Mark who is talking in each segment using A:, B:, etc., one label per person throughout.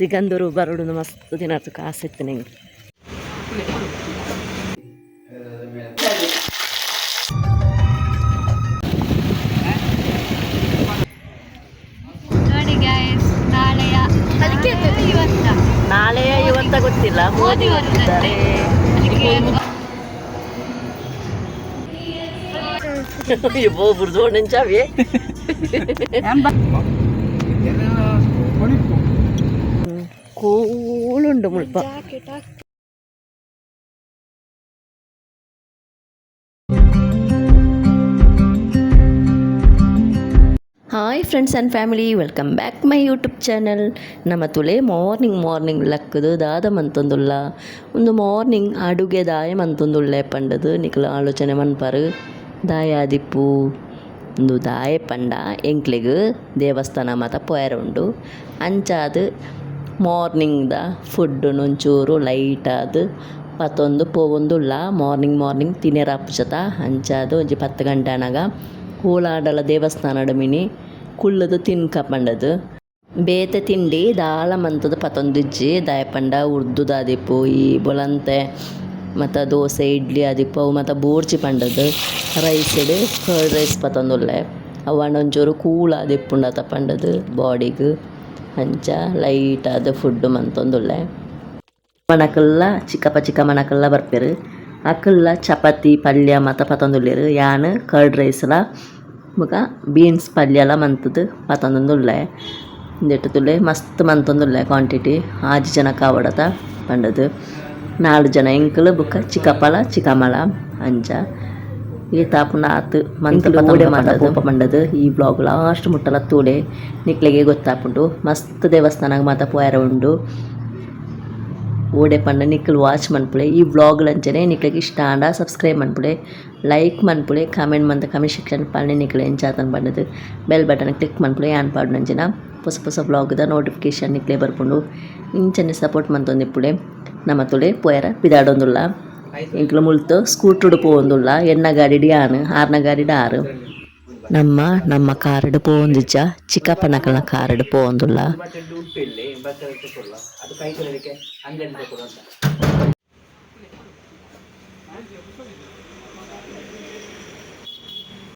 A: ಸಿಗಂದೂರು ಬರಡು ಮಸ್ತ್ ದಿನ ಆಯ್ತು ಕಾಸಿತ್ತು ನಂಗೆ.
B: ನೋಡಿ ಗಾಯಸ್ ನಾಳೆಯ ಇವತ್ತ.
A: ಗೊತ್ತಿಲ್ಲ
B: ಮೋದಿ
A: ಬುರ್ದು ನೆಂಚಾವಿ ಕೂಳುಂಡು ಮುಲ್ಪ hi friends and family welcome back my YouTube channel ನಮ್ಮ ತುಲೆ ಮಾರ್ನಿಂಗ್ ಮಾರ್ನಿಂಗ್ ಲಕ್ಕದು ದಾದ ಮಂತೊಂದುಲ್ಲ ಒಂದು ಮಾರ್ನಿಂಗ್ ಅಡುಗೆ ದಾಯ ಮಂತೊಂದುಳ್ಳೆ ಪಂಡದು. ನಿಖಲ ಆಲೋಚನೆ ಮನ್ಪರು. ದಾಯ ಆದಿಪ್ಪು ಒಂದು ದಾಯ ಪಂಡ. ಎಂಕ್ಲೆಗ್ ದೇವಸ್ಥಾನ ಮಾತ ಪೋಯರ ಉಂಡು ಅಂಚಾದು ಮಾರ್ನಿಂಗ್ದ ಫುಡ್ ಒಂಚೂರು ಲೈಟಾದ ಪತ್ತೊಂದು ಪೋವೊಂದುಲ್ಲ ಮಾರ್ನಿಂಗ್ ಮಾರ್ನಿಂಗ್ ತಿನ್ನೆರಾಪುಜತ ಅಂಚಾದು ಒಂಜಿ ಪತ್ತು ಗಂಟೆ ಅನಗ ಕೂಲಾಡಲ ದೇವಸ್ಥಾನ ಮಿನಿ ಕುಳ್ಳದು ತಿನ್ಕ ಪಂಡದು. ಬೇತೆ ತಿಂಡಿ ದಾಳ ಮಂತದ ಪತ್ತೊಂದಿಜ್ಜಿ ದಾಯಪಂಡ ಉರ್ದು ದಾದಿಪ್ಪು ಈ ಬೊಲಂತೆ ಮತ್ತು ದೋಸೆ, ಇಡ್ಲಿ ಆದಿಪ್ಪು, ಅವು ಮತ್ತು ಬೋರ್ಚಿ ಪಂಡದು. ರೈಸ್ ಇಡು ಕರ್ಡ್ ರೈಸ್ ಪತೊಂದುಲ್ಲೆ ಅವಣ್ಣ ಒಂಚೂರು ಕೂಲ್ ಆದಿಪ್ಪುಂಡತ ಪಂಡದು ಬಾಡಿಗೆ ಅಂಚ ಲೈಟ್ ಆದ ಫುಡ್ ಮಂತೊಂದುಲ್ಲೆ ಮಣಕಲ್ಲ ಚಿಕ್ಕಪ್ಪ ಚಿಕ್ಕ ಮಣಕಲ್ಲ ಬರ್ಪೇರು ಅಕ್ಕಲ್ಲ ಚಪಾತಿ ಪಲ್ಯ ಮತ್ತು ಪತೊಂದುಲ್ಲೆರು ಯಾನ್ ಕರ್ಡ್ ರೈಸ್ಲ ಮುಗ ಬೀನ್ಸ್ ಪಲ್ಯ ಎಲ್ಲ ಮಂತದ್ದು ಪತೊಂದುಲ್ಲೆ ಇಂದೆಟ್ಟು ತುಲೆ ಮಸ್ತ್ ಮಂತೊಂದುಲ್ಲೆ ಕ್ವಾಂಟಿಟಿ ಆಜಿ ಜನ ಕಾವಡತ ಪಂಡದು ನಾಲ್ಕು ಜನ ಎಂಕಲು ಬುಕ್ಕ ಚಿಕ್ಕಪ್ಪಲ ಚಿಕ್ಕಮ್ಮಲ ಅಂಚ ಈ ತಾಪನ ಆತು ಮಂತ್ಲು ಓಡೆ ಮಾಡೋದು ಪಂಡದು ಈ ಬ್ಲಾಗ್ ಲಾಸ್ಟ್ ಮುಟ್ಟಲ ತೂಡೆ ನಿಕ್ಲೆಗೆ ಗೊತ್ತಾಪುಂಡು ಮಸ್ತ್ ದೇವಸ್ಥಾನಕ್ಕೆ ಮಾತ ಪೋಯರ ಉಂಡು. ಓಡೆ ಪಂಡ ನಿಕ್ಕಲ್ ವಾಚ್ ಮನ್ಪುಳೆ. ಈ ವ್ಲಾಗ್ಲಂಚನೆ ನಿಕ್ಲಿಗೆ ಇಷ್ಟ ಆಂಡ ಸಬ್ಸ್ಕ್ರೈಬ್ ಮನ್ಪುಳೆ. ಲೈಕ್ ಮನ್ಪುಳೆ ಕಾಮೆಂಟ್ ಮಂತ ಕಮೆಂಟ್ ಸೆಕ್ಷನ್ ಪಲ್ಲೆ ನಿಕ್ಲೆ ಎಂಚಾತನ್ ಪಂಡದು. ಬೆಲ್ ಬಟನ್ ಕ್ಲಿಕ್ ಮನ್ಪುಳೆ ಆನ್ ಪಾಡು ನಂಚಿನ ಹೊಸ ಹೊಸ ಬ್ಲಾಗ್ದ ನೋಟಿಫಿಕೇಶನ್ ನಿಕ್ಲೆ ಬರ್ಪುಂಡು. ಇಂಚನೆ ಸಪೋರ್ಟ್ ಮಂತೊಂದಿಪ್ಪುಳೆ. ನಮ್ಮ ತುಳೆ ಪೋಯರ ಬಿದಾಡೊಂದುಲ್ಲ. ಇಂಕ್ಲು ಮುಳ್ತು ಸ್ಕೂಟ್ರುಡು ಪೋವೊಂದುಲ್ಲ ಎಣ್ಣ ಗಾಡಿಡಿ ಆನ್ ಆರ್ನ ಗಾಡಿಡ ಆರು ನಮ್ಮ ನಮ್ಮ ಕಾರಡು ಪೋವೊಂದಿಜ್ಜ ಚಿಕ್ಕಪ್ಪನಕಲ್ನ ಕಾರಡು ಪೋವೊಂದುಲ್ಲ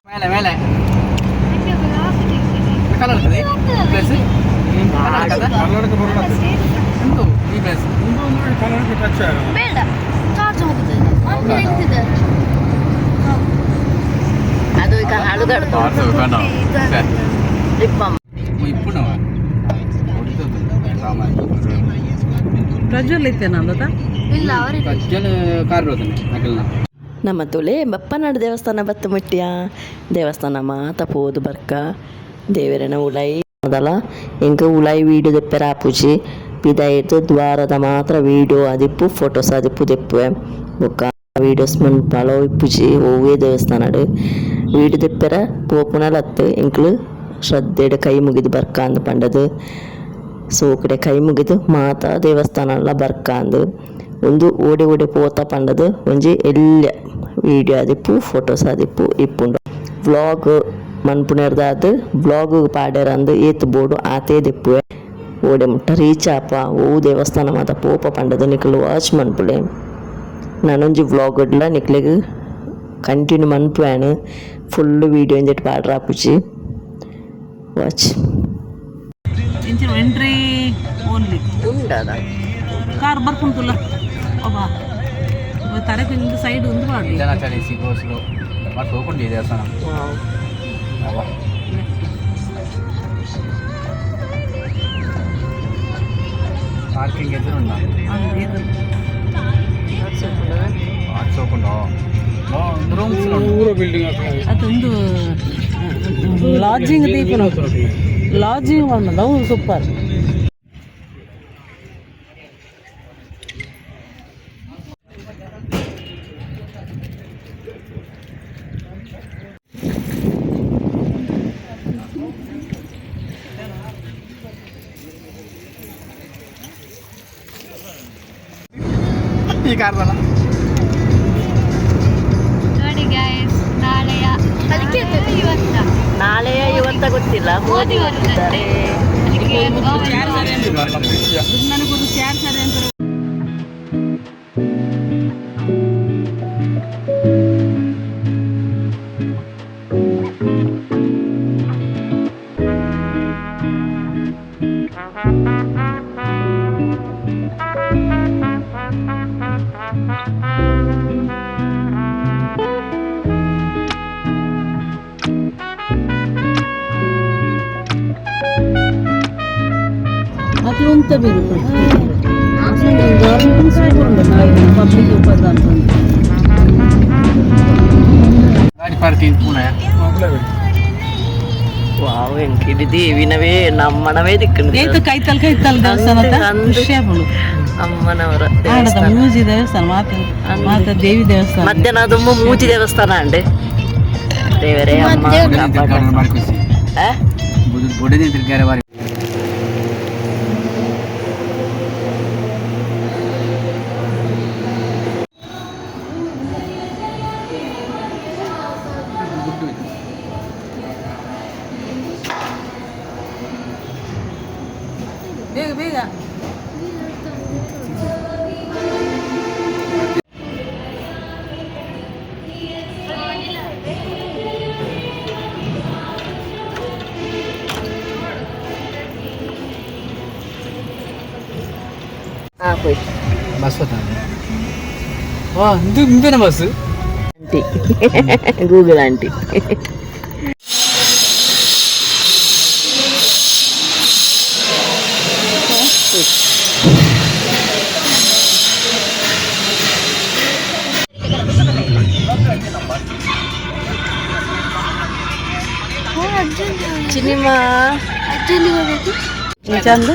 C: ಮೇಲೆ ಮೇಲೆ ಕಲರ್ ಪ್ಲೇಸ್ ಎಂತು ಈ ಪ್ಲೇಸ್
B: ಬೇಡ ಚಾರ್ಜ್ ಹೋಗುತ್ತದೆ ಅಂದ್ರೆ ಎಂತಿದೆ
A: ಅದು ಈಗ ಹಾಳುಗಾಡು
C: ఇప్పుడు
D: ಪ್ರಜ್ವಲ್ ಇತ್ತೇನ ಅಲ್ಲದ
B: ಇಲ್ಲ ಅವರಿಲ್ಲ
C: ప్రజలు కారు పోతున్నాయి నకల్న
A: ನಮ್ಮ ತುಲೆ ಬಪ್ಪನಾಡು ದೇವಸ್ಥಾನ ಬತ್ತು ಮುಟ್ಟಿಯ ದೇವಸ್ಥಾನ ಮಾತ ಪೋದು ಬರ್ಕ ದೇವರನ ಉಳೈ ಅದಲ್ಲ ಎಂಕ ಉಳೈ ವೀಡಿಯೋ ದೆಪ್ಪೆರ ಆಪುಜಿ ಪಿದಾಯಿತು ದ್ವಾರದ ಮಾತ್ರ ವೀಡಿಯೋ ಅದಿಪ್ಪು ಫೋಟೋಸ್ ಅದಿಪ್ಪು ದೆಪ್ಪುವೆ ಬೊಕ್ಕ ವೀಡಿಯೋಸ್ ಮನ್ಪಾಳೋ ಇಪ್ಪುಜಿ ಓವೇ ದೇವಸ್ಥಾನಡು ವೀಡಿಯೋ ದೆಪ್ಪೆರ ಪೋಪುನಲತ್ತು ಎಂಕ್ಲು ಶ್ರದ್ಧೆಡ್ ಕೈ ಮುಗಿದು ಬರ್ಕ ಅಂದು ಪಂಡದು ಸೋಕಡೆ ಕೈ ಮುಗಿದು ಮಾತ ದೇವಸ್ಥಾನ ಬರ್ಕ ಅಂದು ಒಂದು ಓಡಿ ಓಡಿ ಪೋತ ಪಂಡದು ಒಂಜಿ ಎಲ್ಯ ವಿಡಿಯೋ ಆದಿಪ್ಪು ಫೋಟೋಸ್ ಆದಿಪ್ಪು ಇಪ್ಪುಂಡು ವ್ಲಾಗ್ ಮನ್ಪುನೆರ್ದಾದ್ ವ್ಲಾಗ್ ಪಾಡ್ಯರಂದು ಏತ್ ಬೋಡು ಆತೇ ದಿಪ್ಪುವೆ ಓಡೆ ಮುಟ್ಟ ರೀಚ್ ಆಪ ಓ ದೇವಸ್ಥಾನ ಮಾತ ಪೋಪ ಪಂಡದು ನಿಕ್ಲು ವಾಚ್ ಮನ್ಪುಲೆ ನನೊಂಜಿ ವ್ಲಾಗ್ಡ್ಲ ನಿಕ್ಲೆಗ್ ಕಂಟಿನ್ಯೂ ಮನ್ಪುವೆನ್ ಫುಲ್ ವೀಡಿಯೋ ಇಂದೆಟ್ ಪಾಡ್ರಾಪುಜಿ ವಾಚ್
D: ಇಂಚಿನ ಎಂಟ್ರಿ ಓನ್ಲಿ
A: ಉಂಡದ
D: ಕಾರ್ ಬರ್ಕೊಂತುಲ್ಲ ಒಬ್ಬ ತರಕು ಇಂದ ಸೈಡ್ ಒಂದು ಮಾಡಿ
C: ಚಳಿ ಸಿಗೋಸ್ಲು ಮತ್ತೆ ಹೋಗ್ಕೊಂಡಿದೆ ದೇವಸ್ಥಾನ ಪಾರ್ಕಿಂಗ್ ಎದುರು ಉಂಟು ಎದುರು ಹಾಕ್ಸೋಕೊಂಡು ಊರ ಬಿಲ್ಡಿಂಗ್
D: ಅದೊಂದು ಲಾಡ್ಜಿಂಗ್ ದೀಪ ಲಾಡ್ಜಿಂಗ್ ಒಂದು ಅವು ಸೂಪರ್
C: ಈ ಕಾರದಲ್ಲ
A: ಗೊತ್ತಿಲ್ಲ. ಮೋದಿ
D: ಅಂತ ನನಗೊಂದು ಚಾರ್ ಸರಿ ಅಂತ గవర్నమెంట్ పబ్లిక్ ఉపదార్థం
C: ಗಾಡಿ ಪಾರ್ಕಿಂಗ್ ಪುನಃ
A: ವಾವ್ ಎಂಕಿಡಿ ದೇವಿನವೇ ನಮ್ಮನವೇ ದಿಕ್ಕಂಡು
D: ಏತು ಕೈತಲ್ ಕೈತಲ್ ದೇವಸ್ಥಾನ
A: ಅಂದು-
D: ಖುಷಿಯಾಗಲು
A: ಅಮ್ಮನವರ
D: ಆಡದ
A: ದೇವಸ್ಥಾನ
D: ಮೂಜಿ ದೇವಸ್ಥಾನ ಮಾತ ಮಾತ ದೇವಿ ದೇವಸ್ಥಾನ
A: ಮಧ್ಯಾಹ್ನ ತುಂಬ ಮೂಜಿ ದೇವಸ್ಥಾನ ಅಂಡೆ ದೇವರೇ ಅಮ್ಮ ಕಾಪಾಡ పోయి. బస్
C: పోతాను. ఇంపేనా బస్సు గూగుల్ ఆంటీ. సినిమా
A: నిజంగా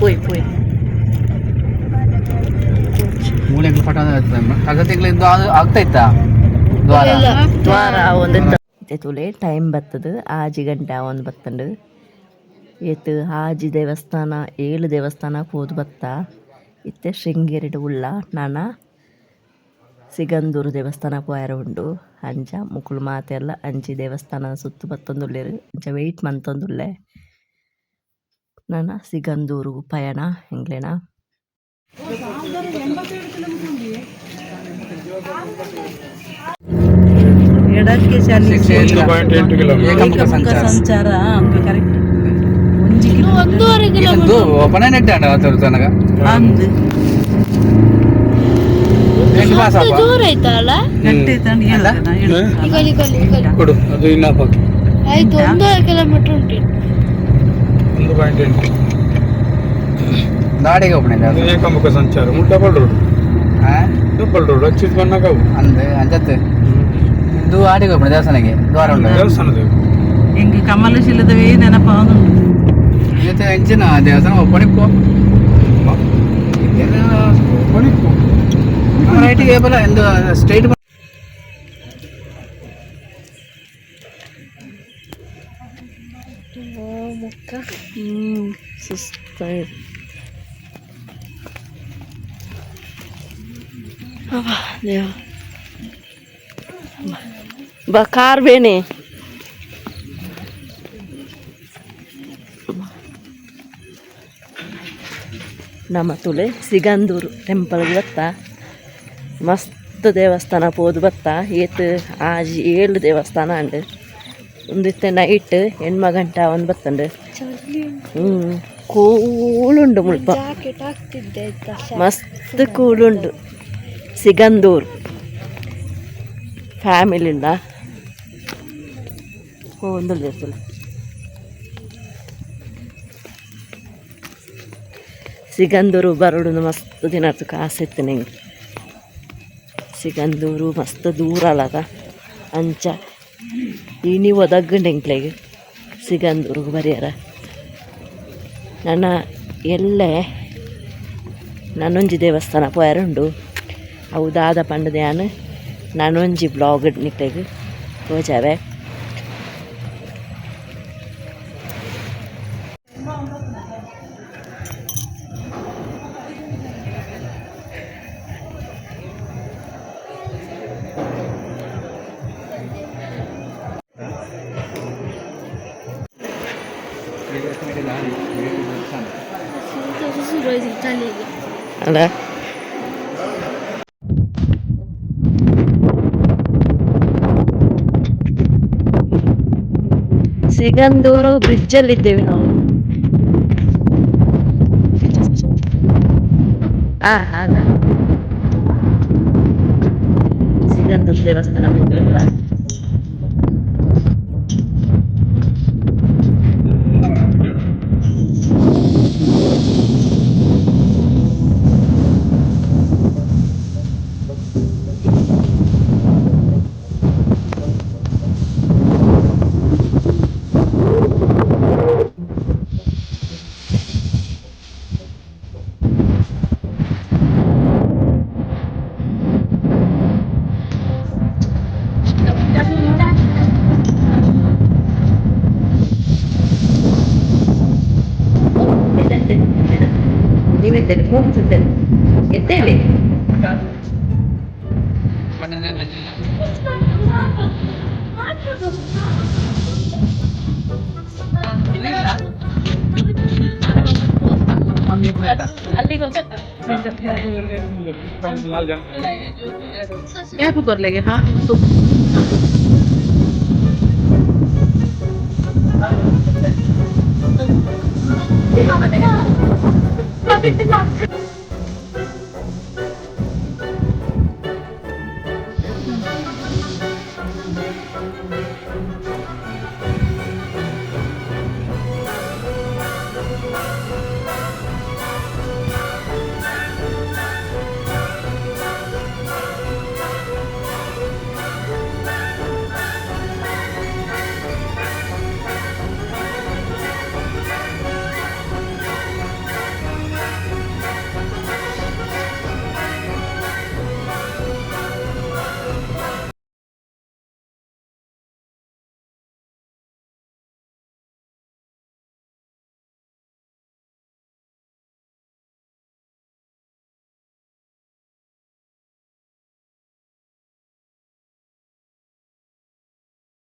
A: ಪೋಯ್ ಪೋಯ್
C: ಮೂಲೆಗಳು ಪಟ ಅದು ದ್ವಾರ?
A: ದ್ವಾರ ಒಂದು ಇತ್ತೆ ತುಲೆ ಟೈಮ್ ಬರ್ತದ ಆಜಿ ಗಂಟೆ ಒಂದು ಬತ್ತಂಡು ಏತ್ ಆಜಿ ದೇವಸ್ಥಾನ ಏಳು ದೇವಸ್ಥಾನ ಹೋದ್ ಬತ್ತ? ಇತ್ತೆ ಶೃಂಗೇರಿಡು ಉಳ್ಳ ನಾನ ಸಿಗಂದೂರು ದೇವಸ್ಥಾನ ಹೋಯಾರ ಉಂಡು. ಅಂಚ ಮುಕುಳು ಮಾತೆಲ್ಲ ಅಂಚಿ ದೇವಸ್ಥಾನ ಸುತ್ತು ಬತ್ತೊಂದುಲ್ಲೇರು ಅಂಚ ವೆಯ್ಟ್ ಮಂತೊಂದುಲ್ಲೆ ನಾನ ಸಿಗಂದೂರು ಪಯಣ ಎಂಗ್ಲೆನ
D: ಎಡಕ್ಕೆ ಶಾಲೆ
C: ಏಕಮುಖ ಸಂಚಾರ
D: ಸಂಚಾರ ಅಂಕ ಕರೆಕ್ಟ್ ಒಂಜಿ ಕಿಲೋಮೀಟರ್
C: ಇದು ಓಪನ್ ನೆಟ್ ಆಡ ತನಕ
D: ಅಂದ್
C: ಎಂಟು ಪಾಸ್
B: ಐತಲ್ಲ
C: ಕೊಡು ಅದು ಇನ್ನಪ್ಪ
B: ಆಯ್ತು ಒಂದೂವರೆ ಕಿಲೋಮೀಟರ್ ಉಂಟು
E: ಒಂದು ಪಾಯಿಂಟ್ ಎಂಟು.
C: ದಾಡಿಗೆ.
E: ಏಕಮುಖ ಸಂಚಾರ ರೋಡ್ ರೋಡ್
C: ಅಂದೆ ಅಂಜತ್ತೆ. ಇದು ಆಡಿಗೆ ದೇವಸ್ಥಾನಕ್ಕೆ ದ್ವಾರ ಉಂಟು.
E: ದೇವಸ್ಥಾನದ
D: ಹೆಂಗೆ ಕಮಲಶೀಲದವೇ ನೆನಪ
C: ಇವತ್ತು ಹೆಂಚಿನ ದೇವಸ್ಥಾನ ಓಪನ್ ಇಪ್ಪು ರೈಟಿಗೆ ಕೇಬಲ್ ಎಂದು ಸ್ಟ್ರೈಟ್
A: ಸುಸ್ತಾಗಿ. ಬಾ ಕಾರ್ ಬೇನೆ. ನಮ್ಮ ತುಳೆ ಸಿಗಂದೂರು ಟೆಂಪಲ್ಗೆ ಬತ್ತಾ ಮಸ್ತ್ ದೇವಸ್ಥಾನ ಪೋದು ಬತ್ತಾ. ಏತ್ ಆಜಿ ಏಳು ದೇವಸ್ಥಾನ ಅಂಡ್ ಒಂದಿತ್ತೆ ನೈಟ್ ಎಣ್ಮ ಗಂಟ ಒಂದು ಬತ್ತಂಡು ಹ್ಞೂ ಕೂಳುಂಡು ಮುಲ್ಪ. ಮಸ್ತ್ ಕೂಳುಂಡು ಸಿಗಂದೂರು. ಫ್ಯಾಮಿಲಿಂದ. ಒಂದು ಸಿಗಂದೂರು ಬರೋಡು ಮಸ್ತ್ ದಿನ ಕಾಸು ಇತ್ತು ಸಿಗಂದೂರು ಮಸ್ತ್ ದೂರ ಅಲ್ಲದ ಅಂಚ. ಇನಿ ಒದಗಂಡು ಎಂಕ್ಲೆಗೆ ಸಿಗಂದೂರಿಗೆ ಬರೆಯಾರ. ನನ್ನ ಎಲ್ಲೇ ನನೊಂಜಿ ದೇವಸ್ಥಾನ ಪೋಯರುಂಡು ಅವು ದಾದ ಪಂಡದ ನನೊಂಜಿ ನಾನೊಂಜಿ ಬ್ಲಾಗ್ ನಿಕ್ಲೆಗ್ ತೋಜಾವೆ.
B: ಶುರು ಆಯ್ತು ಚಳಿಗೆ
A: ಅಲ್ಲ ಸಿಗಂದೂರು ಬ್ರಿಡ್ಜಲ್ಲಿದ್ದೇವೆ ನಾವು ಆ ಹಾಗ ಸಿಗಂದೂರು ದೇವಸ್ಥಾನ てるポン
D: つって
E: る
A: 言ってみ
E: क्या
D: तू कर लेगे हाँ
F: तो Ich bin doch.